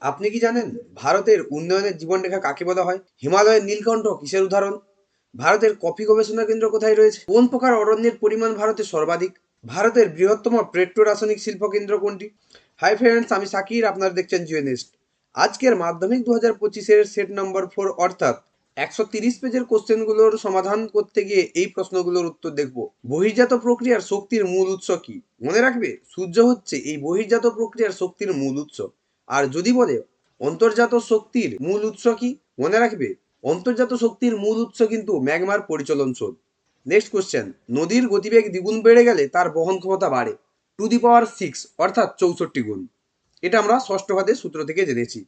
আপনি কি জানেন ভারতের উন্নয়নের জীবনরেখা কাকে বলা হয়? হিমালয়ের নীলকণ্ঠ কিসের উদাহরণ? ভারতের কফি গবেষণা কেন্দ্র কোথায় রয়েছে? কোন প্রকার অরণ্যের পরিমাণ ভারতে সর্বাধিক? ভারতের বৃহত্তম পেট্রো রাসায়নিক শিল্প কেন্দ্র কোনটি? হাই ফ্রেন্ডস, আমি সাকির, আপনারা দেখছেন জিওনেস্ট। আজকের মাধ্যমিক দু হাজার পঁচিশের সেট নম্বর ফোর অর্থাৎ একশো তিরিশ পেজের কোশ্চেনগুলোর সমাধান করতে গিয়ে এই প্রশ্নগুলোর উত্তর দেখব। বহির্জাত প্রক্রিয়ার শক্তির মূল উৎস কি? মনে রাখবে, সূর্য হচ্ছে এই বহির্জাত প্রক্রিয়ার শক্তির মূল উৎস। আর যদি বলে, অন্তর্জাত শক্তির মূল উৎস কি? মনে রাখবে, অন্তর্জাত শক্তির মূল উৎস কিন্তু ম্যাগমার পরিচলন স্রোত। নেক্সট কোশ্চেন নদীর গতিবেগ দ্বিগুণ বেড়ে গেলে তার বহন ক্ষমতা বাড়ে। টু দি পাওয়ার সিক্স, অর্থাৎ চৌষট্টি গুণ। এটা আমরা ষষ্ঠ ঘাতের সূত্র থেকে জেনেছি।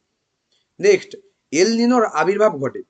নেক্সট এল নিনোর আবির্ভাব ঘটে।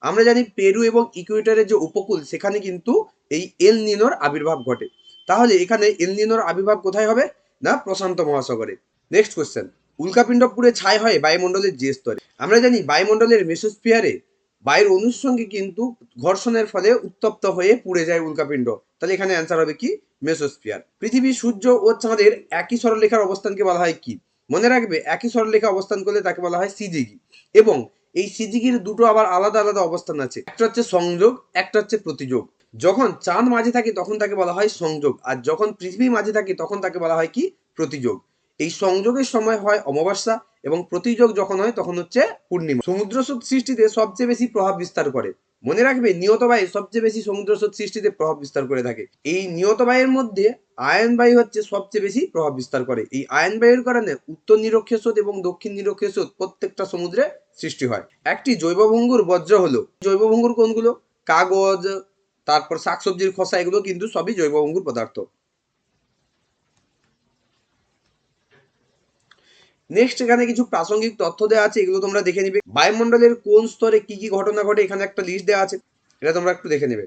আমরা জানি পেরু এবং ইকুয়েটরের যে উপকূল, সেখানে কিন্তু এই এল নিনোর আবির্ভাব ঘটে। তাহলে এখানে এল নিনোর আবির্ভাব কোথায় হবে? না প্রশান্ত মহাসাগরে। নেক্সট কোশ্চেন উল্কাপিণ্ড পুড়ে ছাই হয় বায়ুমণ্ডলের যে স্তরে। আমরা জানি বায়ুমণ্ডলের মেসোস্ফিয়ারে বায়ুর অনুর সঙ্গে কিন্তু ঘর্ষণের ফলে উত্তপ্ত হয়ে পুড়ে যায় উল্কাপিণ্ড। তাহলে এখানে অ্যান্সার হবে কি? মেসোস্ফিয়ার। পৃথিবী, সূর্য ও চাঁদের একই সরলরেখার অবস্থানকে বলা হয় কি? মনে রাখবে, একই সরলরেখা অবস্থান করলে তাকে বলা হয় সিজিগি। এবং এই সিজিগির দুটো আবার আলাদা আলাদা অবস্থান আছে। একটা হচ্ছে সংযোগ, একটা হচ্ছে প্রতিযোগ। যখন চাঁদ মাঝে থাকে তখন তাকে বলা হয় সংযোগ। আর যখন পৃথিবী মাঝে থাকে তখন তাকে বলা হয় কি? প্রতিযোগ। এই সংযোগের সময় হয় অমাবস্যা এবং প্রতিযোগ যখন হয় তখন হচ্ছে পূর্ণিমা। সমুদ্র স্রোত সৃষ্টিতে সবচেয়ে বেশি প্রভাব বিস্তার করে। মনে রাখবে নিয়ত বায়ু সবচেয়ে বেশি সমুদ্র স্রোত সৃষ্টিতে প্রভাব বিস্তার করে থাকে। এই নিয়ত বায়ুর মধ্যে আয়ন বায়ু হচ্ছে সবচেয়ে বেশি প্রভাব বিস্তার করে। এই আয়ন বায়ুর কারণে উত্তর নিরক্ষীয় স্রোত এবং দক্ষিণ নিরক্ষীয় স্রোত প্রত্যেকটা সমুদ্রে সৃষ্টি হয়। একটি জৈবভঙ্গুর বজ্র হলো, জৈবভঙ্গুর কোনগুলো? কাগজ, তারপর শাকসবজির খোসা, এগুলো কিন্তু সবই জৈবভঙ্গুর পদার্থ। নেক্সট এখানে কিছু প্রাসঙ্গিক তথ্য দেওয়া আছে, এগুলো তোমরা দেখে নিবে। বায়ুমণ্ডলের কোন স্তরে কি কি ঘটনা ঘটে, এখানে একটা লিস্ট দেওয়া আছে, এটা তোমরা একটু দেখে নেবে।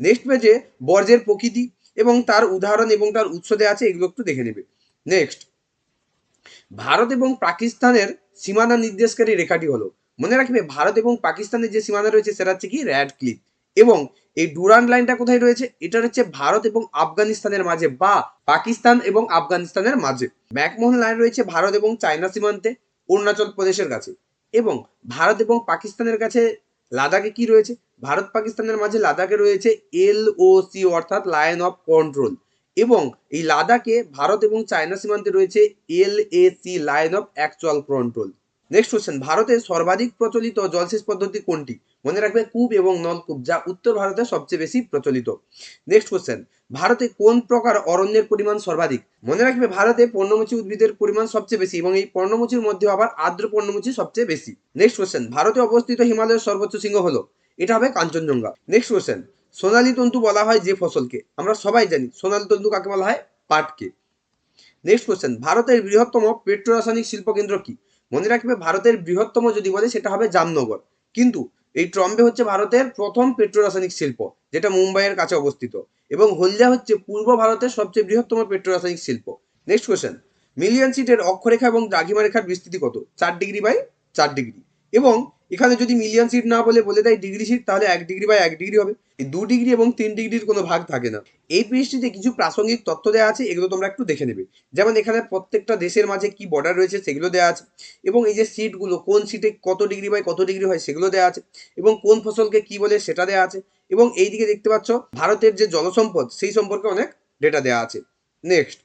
নেক্সট পেজে বর্জ্যের প্রকৃতি এবং তার উদাহরণ এবং তার উৎস দেওয়া আছে, এগুলো একটু দেখে নেবে। নেক্সট ভারত এবং পাকিস্তানের সীমানা নির্দেশকারী রেখাটি হলো। মনে রাখবে, ভারত এবং পাকিস্তানের যে সীমানা রয়েছে, সেটা হচ্ছে কি? র্যাড ক্লিপ এবং এই ডুরান্ড লাইনটা কোথায় রয়েছে? এটা হচ্ছে ভারত এবং আফগানিস্তানের মাঝে বা পাকিস্তান এবং আফগানিস্তানের মাঝে। ম্যাকমোহন লাইন রয়েছে ভারত এবং চায়না সীমান্তে, অরুণাচল প্রদেশের কাছে। এবং ভারত এবং পাকিস্তানের কাছে লাদাখে কি রয়েছে? ভারত পাকিস্তানের মাঝে লাদাখে রয়েছে এল ও সি, অর্থাৎ লাইন অফ কন্ট্রোল। এবং এই লাদাখে ভারত এবং চায়না সীমান্তে রয়েছে L A C line of actual control. Next question ভারতের সর্বাধিক প্রচলিত জলসেচ পদ্ধতি কোনটি? মনে রাখবে কূপ এবং নলকূপ যা উত্তর ভারতে সবচেয়ে বেশি প্রচলিত। নেক্সট কোশ্চেন ভারতে কোন প্রকার অরণ্যের পরিমাণ সর্বাধিক? মনে রাখবে ভারতে পর্ণমোচী উদ্ভিদের পরিমাণ সবচেয়ে বেশি এবং এই পর্ণমোচীর মধ্যে আবার আর্দ্র পর্ণমোচী সবচেয়ে বেশি। নেক্সট কোশ্চেন ভারতে অবস্থিত হিমালয়ের সর্বোচ্চ শৃঙ্গ হলো, এটা হবে কাঞ্চনজঙ্ঘা। নেক্সট কোশ্চেন সোনালী তন্তু বলা হয় যে ফসলকে? আমরা সবাই জানি সোনালী তন্তু কাকে বলা হয়? পাটকে। নেক্সট কোশ্চেন ভারতের বৃহত্তম পেট্রো রাসায়নিক শিল্প কেন্দ্র কি? মনে রাখবে ভারতের বৃহত্তম যদি বলে সেটা হবে জামনগর। কিন্তু এই ট্রম্বে হচ্ছে ভারতের প্রথম পেট্রো রাসায়নিক শিল্প, যেটা মুম্বাইয়ের কাছে অবস্থিত। এবং হলদিয়া হচ্ছে পূর্ব ভারতের সবচেয়ে বৃহত্তম পেট্রো রাসায়নিক শিল্প। নেক্সট কোয়েশ্চেন মিলিয়ন সিটের অক্ষরেখা এবং দ্রাঘিমা রেখার বিস্তৃতি কত? চার ডিগ্রি বাই চার ডিগ্রি। এবং এখানে যদি মিলিয়ন সিট না বলে বলে দেয় ডিগ্রি সিট তাহলে এক ডিগ্রি বাই এক ডিগ্রি হবে। এই দু ডিগ্রি এবং তিন ডিগ্রির কোনো ভাগ থাকে না। এই পৃষ্ঠটিতে কিছু প্রাসঙ্গিক তথ্য দেওয়া আছে, এগুলো তোমরা একটু দেখে নেবে। যেমন এখানে প্রত্যেকটা দেশের মাঝে কি বর্ডার রয়েছে সেগুলো দেওয়া আছে। এবং এই যে সিটগুলো কোন সিটে কত ডিগ্রি বাই কত ডিগ্রি হয় সেগুলো দেওয়া আছে। এবং কোন ফসলকে কি বলে সেটা দেওয়া আছে। এবং এই দিকে দেখতে পাচ্ছ, ভারতের যে জলসম্পদ সেই সম্পর্কে অনেক ডেটা দেওয়া আছে। নেক্সট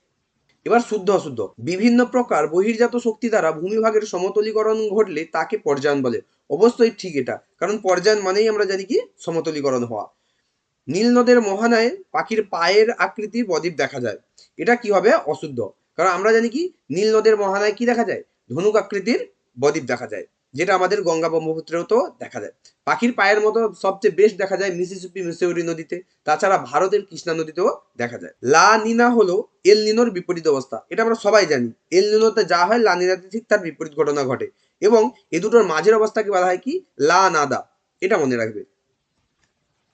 এবার শুদ্ধ অশুদ্ধ। বিভিন্ন প্রকার বহির্জাত শক্তি দ্বারা ভূমিভাগের সমতলীকরণ ঘটলে তাকে পর্যায়ন বলে। অবশ্যই ঠিক এটা, কারণ পর্যায়ন মানেই আমরা জানি কি? সমতলীকরণ হওয়া। নীল নদের মহানায় পাখির পায়ের আকৃতির বদ্বীপ দেখা যায়। এটা কি হবে? অশুদ্ধ। কারণ আমরা জানি কি? নীল নদের মহানায় কি দেখা যায়? ধনুক আকৃতির বদ্বীপ দেখা যায়। যেটা আমাদের গঙ্গা ব্রহ্মপুত্রেও তো দেখা যায়। পাখির পায়ের মতো সবচেয়ে বেশ দেখা যায় মিসিসিপি, মিসৌরি নদীতে। তাছাড়া ভারতের কৃষ্ণা নদীতেও দেখা যায়। লা নিনা হলো এল নিনোর বিপরীত অবস্থা। এটা আমরা সবাই জানি। এল নিনোতে যা হয়, লা নিনাতে ঠিক তার বিপরীত ঘটনা ঘটে। এবং এ দুটোর মাঝের অবস্থাকে বলা হয় কি? লা নাদা। এটা মনে রাখবে।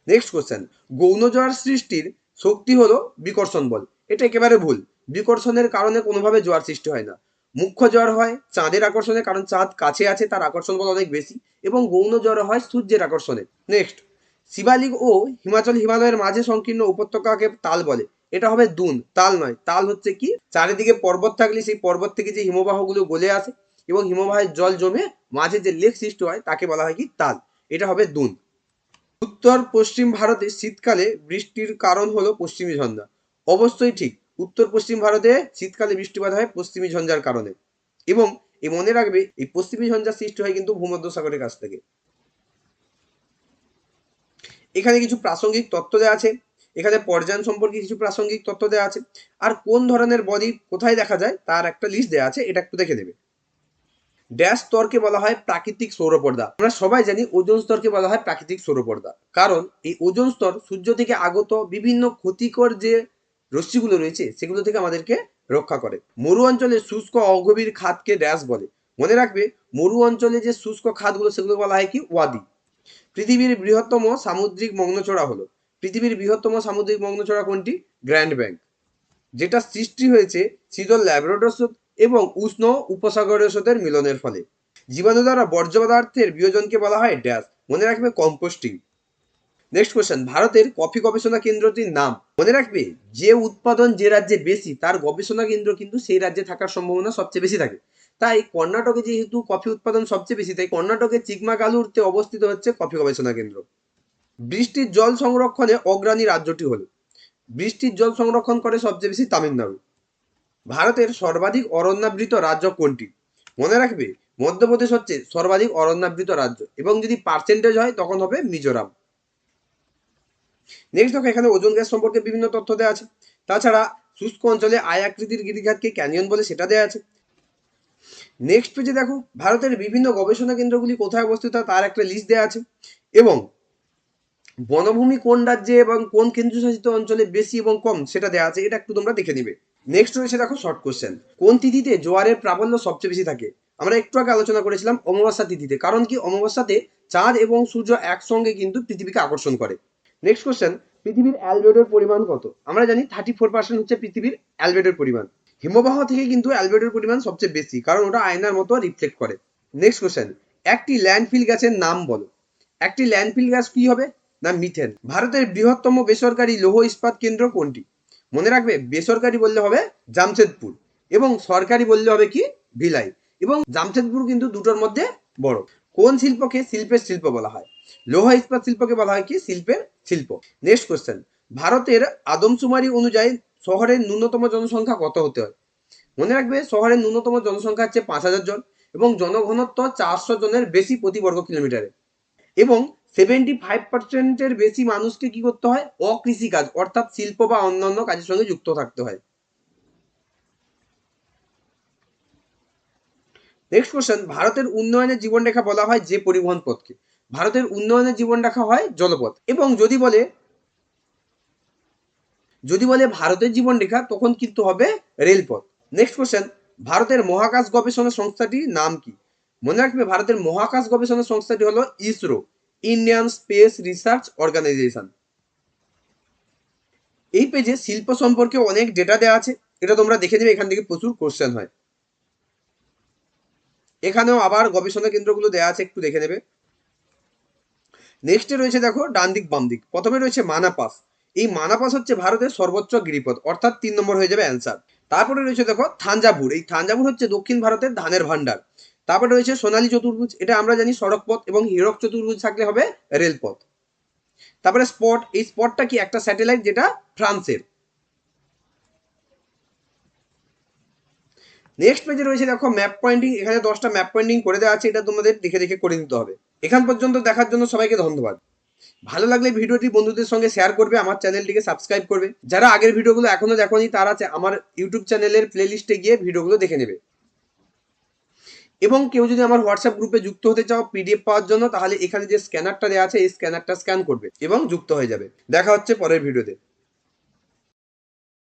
নেক্সট কোশ্চেন গৌণ জোয়ার সৃষ্টির শক্তি হলো বিকর্ষণ বল। এটা একেবারে ভুল। বিকর্ষণের কারণে কোনোভাবে জোয়ার সৃষ্টি হয় না। মুখ্য জ্বর হয় চাঁদের আকর্ষণে, কারণ চাঁদ কাছে আছে, তার আকর্ষণ বল অনেক বেশি, এবং গৌণ জ্বর হয় সূর্যের আকর্ষণে। নেক্সট শিবালিক ও হিমাচল হিমালয়ের মাঝে সংকীর্ণ উপত্যকাকে তাল বলে। এটা হবে দুন, তাল নয়। তাল হচ্ছে কি? চারিদিকে পর্বত থাকলে সেই পর্বত থেকে যে হিমবাহগুলো গলে আসে, এবং হিমবাহের জল জমে মাঝে যে লেক সৃষ্টি হয়, তাকে বলা হয় কি? তাল। এটা হবে দুন। উত্তর পশ্চিম ভারতে শীতকালে বৃষ্টির কারণ হলো পশ্চিমী ঝঞ্ঝা। অবশ্যই ঠিক উত্তর পশ্চিম ভারতে শীতকালে বৃষ্টিপাত হয় পশ্চিমী ঝঞ্ঝার কারণে। এবং এই মনে রাখবে, এই পশ্চিমী ঝঞ্ঝার সৃষ্টি হয় কিন্তু ভূমধ্যসাগরের কাছ থেকে। এখানে কিছু প্রাসঙ্গিক তথ্য দেওয়া আছে। এখানে পর্যায়ন সম্পর্কে কিছু প্রাসঙ্গিক তথ্য দেওয়া আছে। আর কোন ধরনের বডি কোথায় দেখা যায় তার একটা লিস্ট দেওয়া আছে, এটা একটু দেখে নেবে। ড্যাশ স্তরকে বলা হয় প্রাকৃতিক সৌরপর্দা। আমরা সবাই জানি ওজোন স্তরকে বলা হয় প্রাকৃতিক সৌরপর্দা। কারণ এই ওজোন স্তর সূর্য থেকে আগত বিভিন্ন ক্ষতিকর যে রশ্মিগুলো রয়েছে, সেগুলো থেকে আমাদেরকে রক্ষা করে। মরু অঞ্চলে শুষ্ক অগভীর খাতকে ড্যাশ বলে। মনে রাখবে, মরু অঞ্চলে যে শুষ্ক খাতগুলো, সেগুলো বলা হয় কি? ওয়াদি। পৃথিবীর বৃহত্তম সামুদ্রিক মগ্নচড়া হলো। পৃথিবীর বৃহত্তম সামুদ্রিক মগ্নচড়া কোনটি? Grand bank. যেটা সৃষ্টি হয়েছে শীতল ল্যাবরেটর স্রোত এবং উষ্ণ উপসাগরীয় স্রোতের মিলনের ফলে। জীবাণু দ্বারা বর্জ্য পদার্থের বিয়োজনকে বলা হয় ড্যাশ। মনে রাখবে, কম্পোস্টিং। নেক্সট কোয়েশ্চেন ভারতের কফি গবেষণা কেন্দ্রটির নাম। মনে রাখবে, যে উৎপাদন যে রাজ্যে বেশি, তার গবেষণা কেন্দ্র কিন্তু সেই রাজ্যে থাকার সম্ভাবনা সবচেয়ে বেশি থাকে। তাই কর্ণাটকে যেহেতু কফি উৎপাদন সবচেয়ে বেশি, তাই কর্ণাটকের চিকমাগালুরতে অবস্থিত হচ্ছে কফি গবেষণা কেন্দ্র। বৃষ্টির জল সংরক্ষণে অগ্রণী রাজ্যটি হল। বৃষ্টির জল সংরক্ষণ করে সবচেয়ে বেশি তামিলনাড়ু। ভারতের সর্বাধিক অরণ্যাবৃত রাজ্য কোনটি? মনে রাখবে, মধ্যপ্রদেশ হচ্ছে সর্বাধিক অরণ্যাবৃত রাজ্য এবং যদি পার্সেন্টেজ হয়, তখন হবে মিজোরাম। নেক্সট দেখো, এখানে ওজন গ্যাস সম্পর্কে বিভিন্ন তথ্য দেওয়া আছে। তাছাড়া শুষ্ক অঞ্চলে আয় আকৃতির গিরিখাতকে ক্যানিয়ন বলে সেটা দেওয়া আছে। নেক্সট পেজে দেখো, ভারতের বিভিন্ন গবেষণা কেন্দ্রগুলি কোথায় অবস্থিত তার একটা লিস্ট দেওয়া আছে। এবং বনভূমি কোন রাজ্যে এবং কোন কেন্দ্রশাসিত অঞ্চলে বেশি এবং কম সেটা দেওয়া আছে, এটা একটু তোমরা দেখে নিবে। নেক্সট রয়েছে দেখো শর্ট কোশ্চেন কোন তিথিতে জোয়ারের প্রাবল্য সবচেয়ে বেশি থাকে? আমরা একটু আগে আলোচনা করেছিলাম অমাবস্যা তিথিতে। কারণ কি, অমাবস্যাতে চাঁদ এবং সূর্য একসঙ্গে কিন্তু পৃথিবীকে আকর্ষণ করে। নেক্সট কোশ্চেন পৃথিবীর অ্যালবেডোর পরিমাণ কত? আমরা জানি থার্টি ফোর পার্সেন্ট হচ্ছে পৃথিবীর অ্যালবেডোর পরিমাণ। হিমবাহ থেকে কিন্তু অ্যালবেডোর পরিমাণ সবচেয়ে বেশি, কারণ ওটা আয়নার মতো রিফ্লেক্ট করে। নেক্সট কোশ্চেন একটি ল্যান্ডফিল গ্যাসের নাম বলো। একটি ল্যান্ডফিল গ্যাস কি হবে? না মিথেন ভারতের বৃহত্তম বেসরকারি লৌহ ইস্পাত কেন্দ্র কোনটি? মনে রাখবে, বেসরকারি বললে হবে জামশেদপুর এবং সরকারি বললে হবে কি? ভিলাই। এবং জামশেদপুর কিন্তু দুটোর মধ্যে বড়। কোন শিল্পকে শিল্পের শিল্প বলা হয়? লৌহ ইস্পাত শিল্পকে বলা হয় কি? শিল্পের শিল্প। নেক্সট কোশ্চেন ভারতের আদমশুমারি অনুযায়ী শহরের ন্যূনতম জনসংখ্যা কত হতে হয়? মনে রাখবে, শহরের ন্যূনতম জনসংখ্যা হচ্ছে পাঁচ হাজার জন এবং জনঘনত্ব চারশো জনের বেশি প্রতি বর্গ কিলোমিটারে এবং সেভেন্টি ফাইভ পার্সেন্টের বেশি মানুষকে কি করতে হয়? অকৃষিকাজ, অর্থাৎ শিল্প বা অন্যান্য কাজের সঙ্গে যুক্ত থাকতে হয়। নেক্সট কোশ্চেন ভারতের উন্নয়নের জীবনরেখা বলা হয় যে পরিবহন পথকে। ভারতের উন্নয়নের জীবনরেখা হয় জলপথ এবং যদি বলে যদি বলে ভারতের জীবনরেখা তখন কিন্তু হবে রেলপথ। নেক্সট কোশ্চেন ভারতের মহাকাশ গবেষণা সংস্থাটির নাম কি? মনে রাখবে, ভারতের মহাকাশ গবেষণা সংস্থাটি হলো ISRO Indian space research organisation এই পেজে শিল্প সম্পর্কে অনেক ডেটা দেওয়া আছে। এটা তোমরা দেখে নেবে, এখান থেকে প্রচুর কোশ্চেন হয়। এখানেও আবার গবেষণা কেন্দ্রগুলো দেওয়া আছে, একটু দেখে নেবে। নেক্সটে রয়েছে দেখো, ডান দিক, বাম দিক। প্রথমে রয়েছে মানাপাস এই মানাপাস হচ্ছে ভারতের সর্বোচ্চ গিরিপথ, অর্থাৎ তিন নম্বর হয়ে যাবে অ্যান্সার তারপরে রয়েছে দেখো, থাঞ্জাভুর। এই থাঞ্জাভুর হচ্ছে দক্ষিণ ভারতের ধানের ভান্ডার তারপরে রয়েছে সোনালী চতুর্ভুজ। এটা আমরা জানি সড়ক পথ এবং হীরক চতুর্ভুজ থাকলে হবে রেলপথ। তারপরে স্পট, এই স্পটটা কি একটা স্যাটেলাইট যেটা ফ্রান্সের? নেক্সট পেজে রয়েছে দেখো ম্যাপ পয়েন্টিং এখানে দশটা ম্যাপ পয়েন্টিং করে দেওয়া আছে, এটা তোমাদের দেখে দেখে করে নিতে হবে। এখান পর্যন্ত দেখার জন্য সবাইকে ধন্যবাদ। ভালো লাগলে ভিডিওটি বন্ধুদের সঙ্গে শেয়ার করবে, আমার চ্যানেলটিকে সাবস্ক্রাইব করবে। যারা আগের ভিডিওগুলো এখনও দেখোনি, তারা চা- আমার ইউটিউব চ্যানেলের প্লেলিস্টে গিয়ে ভিডিওগুলো দেখে নেবে। এবং কেউ যদি আমার হোয়াটসঅ্যাপ গ্রুপে যুক্ত হতে চাও পিডিএফ পাওয়ার জন্য, তাহলে এখানে যে স্ক্যানারটা দেওয়া আছে, এই স্ক্যানারটা স্ক্যান করবে এবং যুক্ত হয়ে যাবে। দেখা হচ্ছে পরের ভিডিওতে।